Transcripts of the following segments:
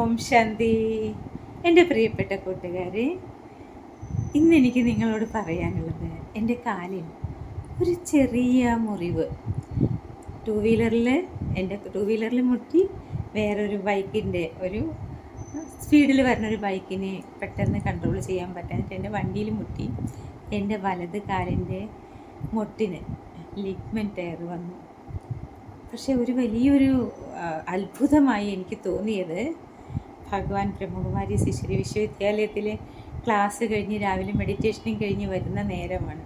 ഓം ശാന്തി. എന്റെ പ്രിയപ്പെട്ട കൂട്ടുകാരെ ഇന്ന് എനിക്ക് നിങ്ങളോട് പറയാനുള്ളത് എന്റെ കാലിൽ ഒരു ചെറിയ മുറിവ്. ടു വീലറിൽ എന്റെ ടു വീലറിൽ മുട്ടി വേറൊരു ബൈക്കിന്റെ ഒരു സ്പീഡിൽ വരുന്ന ഒരു ബൈക്കിനെ പെട്ടെന്ന് കൺട്രോൾ ചെയ്യാൻ പറ്റാഞ്ഞിട്ട് എന്റെ വണ്ടിയിൽ മുട്ടി. എന്റെ വലത് കാലിന്റെ മുട്ടിന് ലിഗ്മെൻ ടയർ വന്നു. പക്ഷേ ഒരു വലിയൊരു അത്ഭുതമായി എനിക്ക് തോന്നിയത് ഭഗവാൻ ബ്രഹ്മകുമാരി ശിശുരി വിശ്വവിദ്യാലയത്തിലെ ക്ലാസ് കഴിഞ്ഞ് രാവിലെ മെഡിറ്റേഷനും കഴിഞ്ഞ് വരുന്ന നേരമാണ്.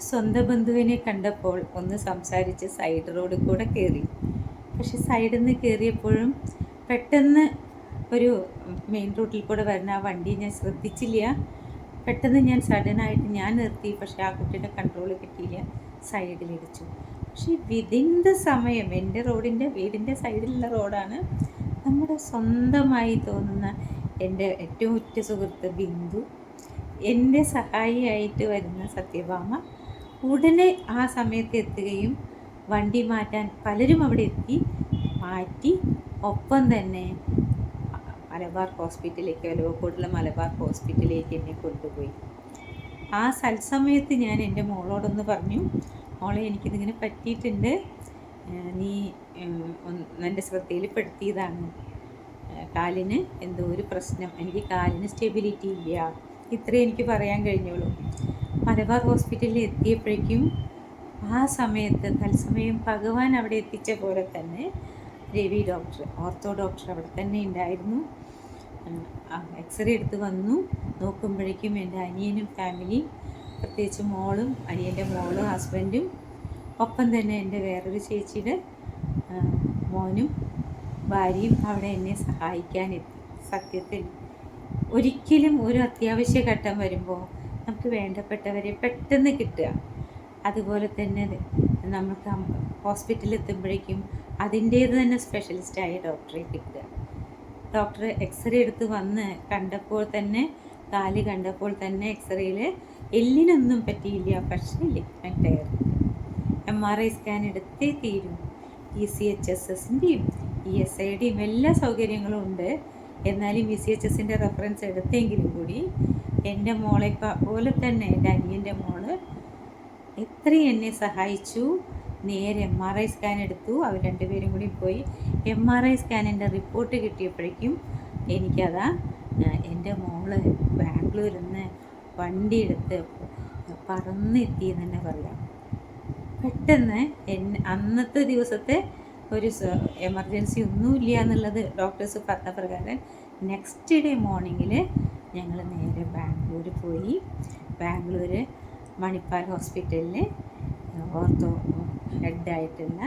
സ്വന്തം ബന്ധുവിനെ കണ്ടപ്പോൾ ഒന്ന് സംസാരിച്ച് സൈഡ് റോഡിൽ കൂടെ കയറി പക്ഷെ സൈഡിൽ നിന്ന് കയറിയപ്പോഴും പെട്ടെന്ന് ഒരു മെയിൻ റൂട്ടിൽ കൂടെ വരുന്ന ആ വണ്ടി ഞാൻ ശ്രദ്ധിച്ചില്ല. പെട്ടെന്ന് ഞാൻ സഡനായിട്ട് ഞാൻ നിർത്തി. പക്ഷെ ആ കുട്ടിയുടെ കൺട്രോൾ കിട്ടിയില്ല. സൈഡിലിടിച്ചു പക്ഷേ വിതിൻ ദ സമയം എന്റെ റോഡിന്റെ വീടിന്റെ സൈഡിലുള്ള റോഡാണ് നമ്മുടെ സ്വന്തമായി തോന്നുന്ന എന്റെ ഏറ്റവും ഉറ്റ സുഹൃത്ത് ബിന്ദു എന്റെ സഹായിയായിട്ട് വരുന്ന സത്യഭാമ ഉടനെ ആ സമയത്ത് എത്തുകയും വണ്ടി മാറ്റാൻ പലരും അവിടെ എത്തി. മാറ്റി ഒപ്പം തന്നെ മലബാർ ഹോസ്പിറ്റലിലേക്ക് ലോകോട്ടിലെ മലബാർ ഹോസ്പിറ്റലിലേക്ക് എന്നെ കൊണ്ടുപോയി. ആ സത്സമയത്ത് ഞാൻ എന്റെ മോളോടൊന്ന് പറഞ്ഞു മോളെ എനിക്കിതിങ്ങനെ പറ്റിയിട്ടുണ്ട്. നീ എന്റെ ശ്രദ്ധയിൽപ്പെടുത്തിയതാണ്. കാലിന് എന്തോ ഒരു പ്രശ്നം. എനിക്ക് കാലിന് സ്റ്റെബിലിറ്റി ഇല്ല. ഇത്രേ എനിക്ക് പറയാൻ കഴിഞ്ഞുള്ളൂ. മലബാർ ഹോസ്പിറ്റലിൽ എത്തിയപ്പോഴേക്കും ആ സമയത്ത് തത്സമയം ഭഗവാൻ അവിടെ എത്തിച്ച പോലെ തന്നെ രവി ഡോക്ടർ ഓർത്തോ ഡോക്ടർ അവിടെ തന്നെ ഉണ്ടായിരുന്നു. എക്സ്റേ എടുത്ത് വന്നു. നോക്കുമ്പോഴേക്കും എന്റെ അനിയനും ഫാമിലിയും പ്രത്യേകിച്ച് മോളും അനിയന്റെ മോളും ഹസ്ബൻഡും ഒപ്പം തന്നെ എന്റെ വേറൊരു ചേച്ചിയുടെ മോനും ഭാര്യയും അവിടെ എന്നെ സഹായിക്കാനെത്തി. സത്യത്തിൽ ഒരിക്കലും ഒരു അത്യാവശ്യ ഘട്ടം വരുമ്പോൾ നമുക്ക് വേണ്ടപ്പെട്ടവരെ പെട്ടെന്ന് കിട്ടുക. അതുപോലെ തന്നെ നമുക്ക് ഹോസ്പിറ്റലിൽ എത്തുമ്പോഴേക്കും അതിന്റേത് തന്നെ സ്പെഷ്യലിസ്റ്റായ ഡോക്ടറെ കിട്ടുക. ഡോക്ടർ എക്സ്റേ എടുത്ത് വന്ന് കണ്ടപ്പോൾ തന്നെ കാൽ കണ്ടപ്പോൾ തന്നെ എക്സ്റേയിൽ എല്ലിനൊന്നും പറ്റിയില്ല പക്ഷേ ligament tear M R I scan എടുത്തേ തീരും. ഇ സി എച്ച് എസ് എസിന്റെയും ഇ എസ് ഐ ഡിയും എല്ലാ സൗകര്യങ്ങളും ഉണ്ട്. എന്നാലും ഇ സി എച്ച് എസിന്റെ റെഫറൻസ് എടുത്തെങ്കിലും കൂടി എന്റെ മോളെ പോലെ തന്നെ എന്റെ അനിയന്റെ മോൾ എത്രയും എന്നെ സഹായിച്ചു. നേരെ എം ആർ ഐ സ്കാൻ എടുത്തു. അവർ രണ്ടുപേരും കൂടി പോയി എം ആർ ഐ സ്കാനിന്റെ റിപ്പോർട്ട് കിട്ടിയപ്പോഴേക്കും എനിക്കതാ എന്റെ മോൾ ബാംഗ്ലൂരിൽ നിന്ന് വണ്ടിയെടുത്ത് പറന്നെത്തി എന്ന് തന്നെ പറയാം. പെട്ടെന്ന് എന്നെ അന്നത്തെ ദിവസത്തെ ഒരു എമർജൻസി ഒന്നുമില്ല എന്നുള്ളത് ഡോക്ടേഴ്സ് പറഞ്ഞ പ്രകാരം നെക്സ്റ്റ് ഡേ മോർണിംഗിൽ ഞങ്ങൾ നേരെ ബാംഗ്ലൂർ പോയി. ബാംഗ്ലൂർ മണിപ്പാൽ ഹോസ്പിറ്റലിൽ ഓർത്തോ ഹെഡായിട്ടുള്ള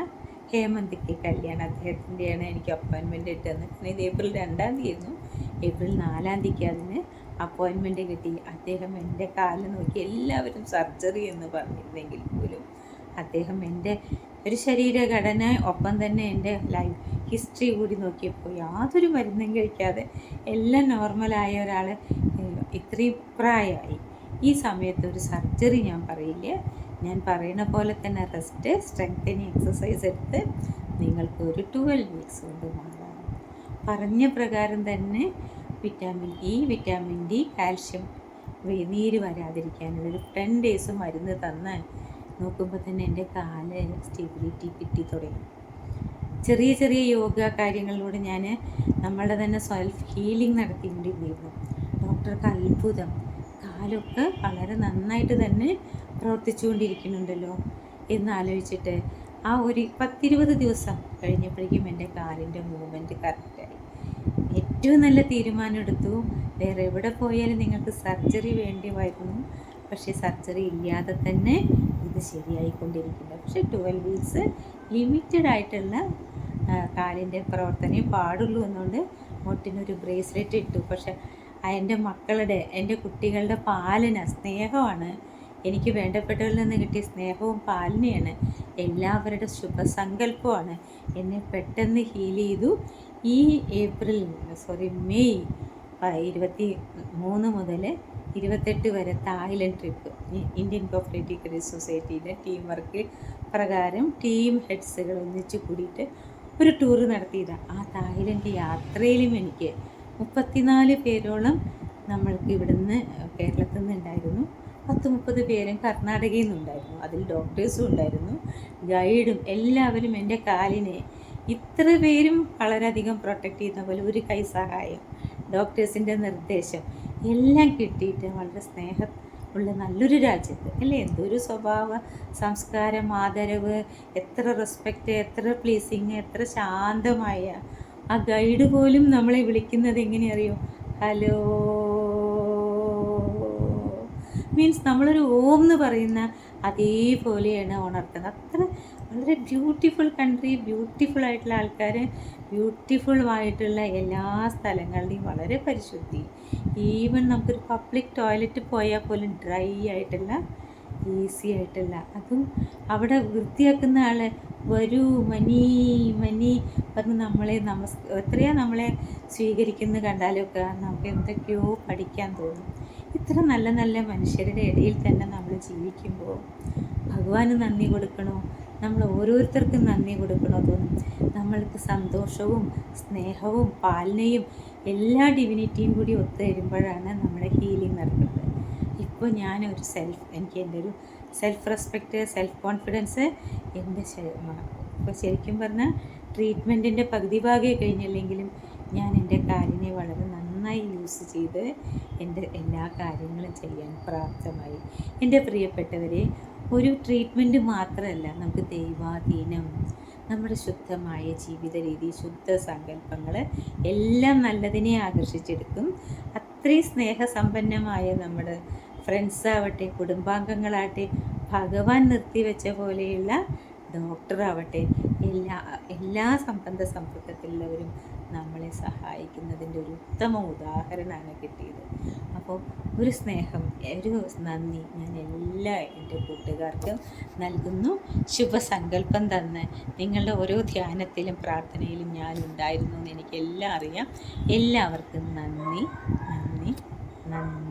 ഹേമന്തിക്ക് കല്യാണം അദ്ദേഹത്തിന്റെയാണ് എനിക്ക് അപ്പോയിൻമെന്റ് ഇട്ടത് കാരണം ഇത് ഏപ്രിൽ രണ്ടാം തീയതി ഏപ്രിൽ നാലാം തീയതിക്ക് അതിന് അപ്പോയിൻമെന്റ് കിട്ടി. അദ്ദേഹം എന്റെ കാലിൽ നോക്കി എല്ലാവരും സർജറി എന്ന് പറഞ്ഞിരുന്നെങ്കിൽ പോലും അദ്ദേഹം എന്റെ ഒരു ശരീരഘടന ഒപ്പം തന്നെ എന്റെ ലൈഫ് ഹിസ്റ്ററി കൂടി നോക്കിയപ്പോൾ യാതൊരു മരുന്നും കഴിക്കാതെ എല്ലാം നോർമലായ ഒരാൾ ഇത്രയും പ്രായമായി. ഈ സമയത്ത് ഒരു സർജറി ഞാൻ പറയില്ല. ഞാൻ പറയുന്ന പോലെ തന്നെ റെസ്റ്റ് സ്ട്രെങ്തനിങ് എക്സസൈസ് എടുത്ത് നിങ്ങൾക്ക് ഒരു ട്വൽവ് വീക്സ് കൊണ്ട് മാറാം. പറഞ്ഞ പ്രകാരം തന്നെ vitamin E vitamin D calcium നീര് വരാതിരിക്കാനുള്ള ഒരു ടെൻ ഡേയ്സ് മരുന്ന് തന്ന് നോക്കുമ്പോൾ തന്നെ എന്റെ കാൽ സ്റ്റെബിലിറ്റി കിട്ടി തുടങ്ങി. ചെറിയ ചെറിയ യോഗ കാര്യങ്ങളിലൂടെ ഞാൻ നമ്മളുടെ തന്നെ സെൽഫ് ഹീലിംഗ് നടത്തിക്കൊണ്ടിരുന്നു ഡോക്ടർക്ക് അത്ഭുതം. കാലൊക്കെ വളരെ നന്നായിട്ട് തന്നെ പ്രവർത്തിച്ചുകൊണ്ടിരിക്കുന്നുണ്ടല്ലോ എന്ന് ആലോചിച്ചിട്ട് ആ ഒരു പത്തിരുപത് ദിവസം കഴിഞ്ഞപ്പോഴേക്കും എന്റെ കാലിന്റെ മൂവ്മെന്റ് കറക്റ്റായി ഏറ്റവും നല്ല തീരുമാനം എടുത്തു. വേറെ എവിടെ പോയാലും നിങ്ങൾക്ക് സർജറി വേണ്ടി വരുന്നു. പക്ഷേ സർജറി ഇല്ലാതെ തന്നെ ഇത് ശരിയായിക്കൊണ്ടിരിക്കുന്നു. പക്ഷേ ട്വൽവ് വീക്സ് ലിമിറ്റഡ് ആയിട്ടുള്ള കാലിന്റെ പ്രവർത്തനമേ പാടുള്ളൂ എന്നുകൊണ്ട് മുട്ടിനൊരു ബ്രേസ്ലെറ്റ് ഇട്ടു. പക്ഷെ എന്റെ മക്കളുടെ എന്റെ കുട്ടികളുടെ പാലന സ്നേഹമാണ്. എനിക്ക് വേണ്ടപ്പെട്ടവരിൽ നിന്ന് കിട്ടിയ സ്നേഹവും പാലനയാണ്. എല്ലാവരുടെ ശുഭസങ്കല്പമാണ് എന്നെ പെട്ടെന്ന് ഹീൽ ചെയ്തു. ഈ ഏപ്രിൽ സോറി മെയ് ഇരുപത്തി മൂന്ന് മുതൽ ഇരുപത്തെട്ട് വരെ Thailand trip. Indian cooperative credit team work പ്രകാരം ടീം ഹെഡ്സുകൾ ഒന്നിച്ച് കൂടിയിട്ട് ഒരു ടൂർ നടത്തിയതാണ് ആ തായ്ലൻഡ് യാത്രയിലും എനിക്ക് മുപ്പത്തിനാല് പേരോളം നമ്മൾക്ക് ഇവിടുന്ന് കേരളത്തിൽ നിന്നുണ്ടായിരുന്നു. പത്ത് മുപ്പത് പേരും കർണാടകയിൽ നിന്നുണ്ടായിരുന്നു. അതിൽ ഡോക്ടേഴ്സും ഉണ്ടായിരുന്നു. ഗൈഡും എല്ലാവരും എന്റെ കാലിനെ ഇത്ര പേരും വളരെയധികം പ്രൊട്ടക്റ്റ് ചെയ്യുന്ന പോലെ ഒരു കൈ സഹായം. ഡോക്ടേഴ്സിന്റെ നിർദ്ദേശം എല്ലാം കിട്ടിയിട്ട് വളരെ സ്നേഹം ഉള്ള നല്ലൊരു രാജ്യത്ത്. അല്ലേ? എന്തൊരു സ്വഭാവ സംസ്കാരം ആദരവ് എത്ര റെസ്പെക്റ്റ് എത്ര പ്ലീസിങ് എത്ര ശാന്തമായ ആ ഗൈഡ് പോലും നമ്മളെ വിളിക്കുന്നത് എങ്ങനെ അറിയോ ഹലോ മീൻസ് നമ്മളൊരു ഓം എന്ന് പറയുന്ന അതേപോലെയാണ് ഉണർത്തുന്നത്. അത്ര വളരെ ബ്യൂട്ടിഫുൾ കൺട്രി ബ്യൂട്ടിഫുൾ ആയിട്ടുള്ള ആൾക്കാർ ബ്യൂട്ടിഫുൾ ആയിട്ടുള്ള എല്ലാ സ്ഥലങ്ങളുടെയും വളരെ പരിശുദ്ധി. ഈവൻ നമുക്കൊരു പബ്ലിക് ടോയ്ലറ്റ് പോയാൽ പോലും ഡ്രൈ ആയിട്ടില്ല ഈസി ആയിട്ടില്ല അതും അവിടെ വൃത്തിയാക്കുന്ന ആൾ വരൂ മനി മനി പറഞ്ഞ് നമ്മളെ നമസ് എത്രയാ നമ്മളെ സ്വീകരിക്കുന്നത് കണ്ടാലൊക്കെ നമുക്ക് എന്തൊക്കെയോ പഠിക്കാൻ തോന്നും. ഇത്ര നല്ല നല്ല മനുഷ്യരുടെ ഇടയിൽ തന്നെ നമ്മൾ ജീവിക്കുമ്പോൾ ഭഗവാന് നന്ദി കൊടുക്കണോ? നമ്മൾ ഓരോരുത്തർക്കും നന്ദി കൊടുക്കണോ. നമ്മൾക്ക് സന്തോഷവും സ്നേഹവും പാലനയും എല്ലാ ഡിവിനിറ്റിയും കൂടി ഒത്തുവരുമ്പോഴാണ് നമ്മുടെ ഹീലിംഗ് നടക്കുന്നത്. ഇപ്പോൾ ഞാനൊരു സെൽഫ് എനിക്ക് എന്റെ ഒരു സെൽഫ് റെസ്പെക്റ്റ് സെൽഫ് കോൺഫിഡൻസ് എന്റെ ഇപ്പോൾ ശരിക്കും പറഞ്ഞാൽ ട്രീറ്റ്മെന്റിന്റെ പകുതി ഭാഗമേ കഴിഞ്ഞില്ലെങ്കിലും ഞാൻ എന്റെ കാലിനെ വളരെ നന്നായി യൂസ് ചെയ്ത് എന്റെ എല്ലാ കാര്യങ്ങളും ചെയ്യാൻ പ്രാപ്തമായി. എന്റെ പ്രിയപ്പെട്ടവരെ ഒരു ട്രീറ്റ്മെന്റ് മാത്രമല്ല നമുക്ക് ദൈവാധീനം നമ്മുടെ ശുദ്ധമായ ജീവിത രീതി ശുദ്ധ സങ്കല്പങ്ങൾ എല്ലാം നല്ലതിനെ ആകർഷിച്ചെടുക്കും. അത്രയും സ്നേഹസമ്പന്നമായ നമ്മുടെ ഫ്രണ്ട്സ് ആവട്ടെ കുടുംബാംഗങ്ങളാവട്ടെ ഭഗവാൻ നിർത്തിവെച്ച പോലെയുള്ള ഡോക്ടറാവട്ടെ എല്ലാ എല്ലാ സംബന്ധ സമ്പർക്കത്തിലുള്ളവരും നമ്മളെ സഹായിക്കുന്നതിന്റെ ഒരു ഉത്തമ ഉദാഹരണമാണ് കിട്ടിയത്. അപ്പോൾ ഒരു സ്നേഹം ഒരു നന്ദി ഞാൻ എല്ലാ എന്റെ കൂട്ടുകാർക്കും നൽകുന്നു. ശുഭസങ്കല്പം തന്ന് നിങ്ങളുടെ ഓരോ ധ്യാനത്തിലും പ്രാർത്ഥനയിലും ഞാൻ ഉണ്ടായിരുന്നു എന്ന് എനിക്കെല്ലാം അറിയാം. എല്ലാവർക്കും നന്ദി നന്ദി നന്ദി.